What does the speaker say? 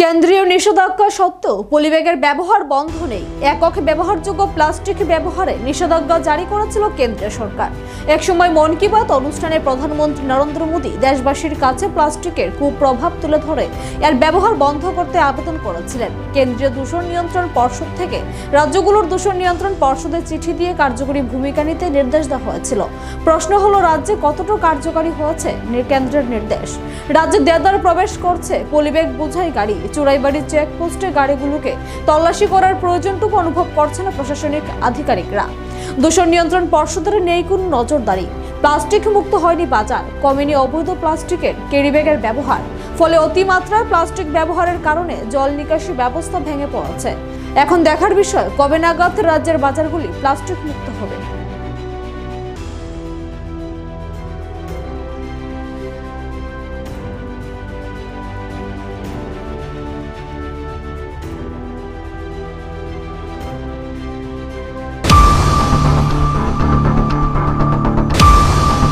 কেন্দ্রীয় নিষেধাজ্ঞা সত্ত্বেও পলিব্যাগের ব্যবহার বন্ধ নেই। একক ব্যবহারযোগ্য প্লাস্টিক ব্যবহারে নিষেধাজ্ঞা জারি করেছিল কেন্দ্রীয় সরকার। একসময় মন কি বাত অনুষ্ঠানে প্রধানমন্ত্রী নরেন্দ্র মোদী দেশবাসীর কাছে প্লাস্টিকের কুপ্রভাব তুলে ধরে এর ব্যবহার বন্ধ করতে আবেদন করেছিলেন। কেন্দ্রীয় দূষণ নিয়ন্ত্রণ পর্ষদ থেকে রাজ্যগুলোর দূষণ নিয়ন্ত্রণ পর্ষদের চিঠি দিয়ে কার্যকরী ভূমিকা নিতে নির্দেশ দেওয়া হয়েছিল। প্রশ্ন হলো, রাজ্যে কতটা কার্যকারী হয়েছে কেন্দ্রের নির্দেশ? রাজ্যে দেদার প্রবেশ করছে পলিব্যাগ বোঝাই গাড়ি। চুরাইবাড়ি চেকপোস্টে গাড়িগুলোকে তল্লাশি করার প্রয়োজনটুকু অনুভব করছে না প্রশাসনিক আধিকারিকরা। দূষণ নিয়ন্ত্রণ পর্ষদের নেই কোনো নজরদারি। প্লাস্টিক মুক্ত হয়নি বাজার। কমেনি অবৈধ প্লাস্টিকের ক্যারিব্যাগের ব্যবহার। ফলে অতিমাত্রায় প্লাস্টিক ব্যবহারের কারণে জল নিকাশি ব্যবস্থা ভেঙে পড়েছে। এখন দেখার বিষয়, কবে নাগাদ রাজ্যের বাজারগুলি প্লাস্টিক মুক্ত হবে?